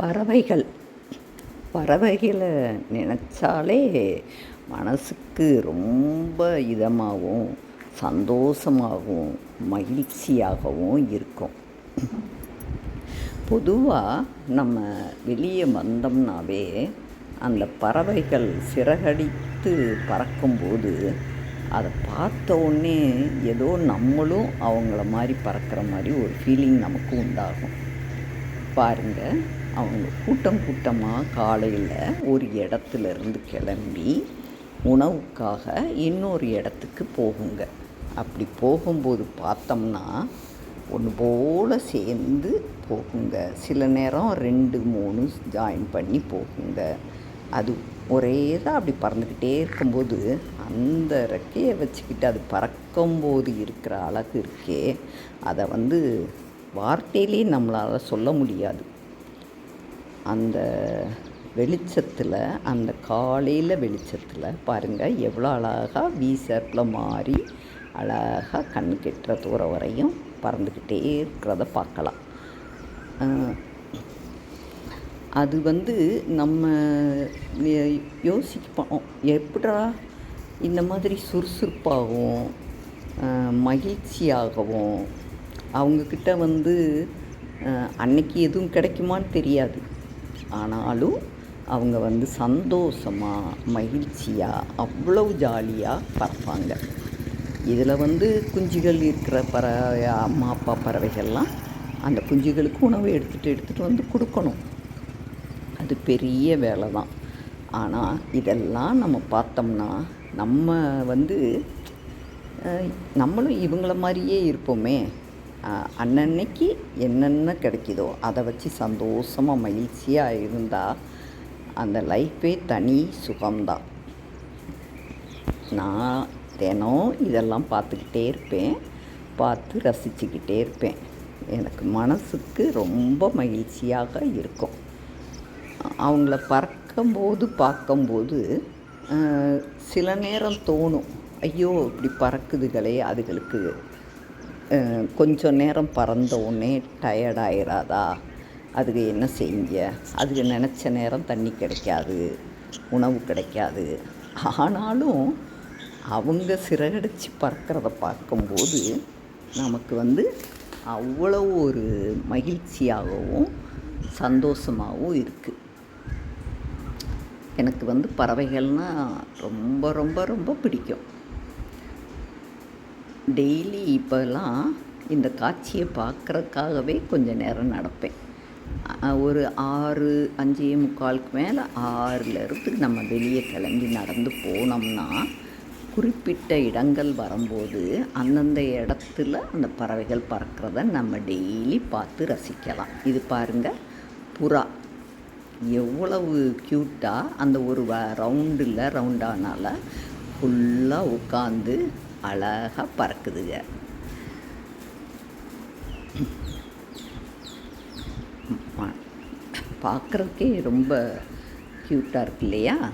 பறவைகள். பறவைகளை நினச்சாலே மனதுக்கு ரொம்ப இதமாகவும் சந்தோஷமாகவும் மகிழ்ச்சியாகவும் இருக்கும். பொதுவாக நம்ம வெளியே வந்தோம்னாவே அந்த பறவைகள் சிறகடித்து பறக்கும்போது அதை பார்த்த உடனே ஏதோ நம்மளும் அவங்கள மாதிரி பறக்கிற மாதிரி ஒரு ஃபீலிங் நமக்கு உண்டாகும். பாருங்கள் அவங்க கூட்டம் கூட்டமாக காலையில் ஒரு இடத்துல இருந்து கிளம்பி உணவுக்காக இன்னொரு இடத்துக்கு போகுங்க. அப்படி போகும்போது பார்த்தோம்னா ஒன்று போல் சேர்ந்து போகுங்க. சில நேரம் ரெண்டு மூணு ஜாயின் பண்ணி போகுங்க. அது ஒரே தான் அப்படி பறந்துக்கிட்டே இருக்கும்போது அந்த ரெக்கையை வச்சுக்கிட்டு அது பறக்கும்போது இருக்கிற அழகு இருக்கே. அதை வந்து வார்த்தையிலே நம்மளால் சொல்ல முடியாது. அந்த வெளிச்சத்தில் அந்த காலையில் வெளிச்சத்தில் பாருங்கள் எவ்வளோ அழகாக வீசப்பில் மாறி அழகாக கண் கெட்டுற தூரம் வரையும் பறந்துக்கிட்டே இருக்கிறத பார்க்கலாம். அது வந்து நம்ம யோசிப்போம். எப்படா இந்த மாதிரி சுறுசுறுப்பாகவும் மகிழ்ச்சியாகவும் அவங்கக்கிட்ட வந்து அன்னைக்கு எதுவும் கிடைக்குமான்னு தெரியாது. ஆனாலும் அவங்க வந்து சந்தோஷமாக மகிழ்ச்சியாக அவ்வளவு ஜாலியாக பறப்பாங்க. இதில் வந்து குஞ்சுகள் இருக்கிற பறவை அம்மா அப்பா பறவைகள்லாம் அந்த குஞ்சுகளுக்கு உணவு எடுத்துகிட்டு எடுத்துகிட்டு வந்து கொடுக்கணும். அது பெரிய வேலை தான். ஆனால் இதெல்லாம் நம்ம பார்த்தோம்னா நம்ம வந்து நம்மளும் இவங்கள மாதிரியே இருப்போமே. அன்னன்னைக்கு என்னென்ன கிடைக்குதோ அதை வச்சு சந்தோஷமாக மகிழ்ச்சியாக இருந்தால் அந்த லைஃபே தனி சுகம்தான் நான் தினம் இதெல்லாம் பார்த்துக்கிட்டே இருப்பேன். பார்த்து ரசிச்சுக்கிட்டே இருப்பேன். எனக்கு மனசுக்கு ரொம்ப மகிழ்ச்சியாக இருக்கும். அவங்கள பறக்கும்போது பார்க்கும்போது சில நேரம் தோணும். ஐயோ இப்படி பறக்குதுகளே அதுகளுக்கு கொஞ்சம் நேரம் பறந்த உடனே டயர்டாயிராதா அதுக்கு என்ன செஞ்ச அதுக்கு நினச்ச நேரம் தண்ணி கிடைக்காது உணவு கிடைக்காது. ஆனாலும் அவங்க சிறகடிச்சு பறக்கிறத பார்க்கும்போது நமக்கு வந்து அவ்வளோ ஒரு மகிழ்ச்சியாகவும் சந்தோஷமாகவும் இருக்குது எனக்கு வந்து பறவைகள்னால் ரொம்ப ரொம்ப ரொம்ப பிடிக்கும். டெய்லி இப்போல்லாம் இந்த காட்சியை பார்க்குறக்காகவே கொஞ்சம் நேரம் நடப்பேன். ஒரு ஆறு அஞ்சே முக்காலுக்கு மேலே ஆறுலேருந்து நம்ம வெளியே கிளம்பி நடந்து போனோம்னா குறிப்பிட்ட இடங்கள் வரும்போது அந்தந்த இடத்துல அந்த பறவைகள் பறக்கிறத நம்ம டெய்லி பார்த்து ரசிக்கலாம். இது பாருங்கள் புறா. எவ்வளவு க்யூட்டாக அந்த ஒரு வ ரவுண்டில் ரவுண்டானால ஃபுல்லாக உட்காந்து அழகாக பறக்குதுங்க. பார்க்குறதுக்கே ரொம்ப க்யூட்டாக இருக்கு இல்லையா?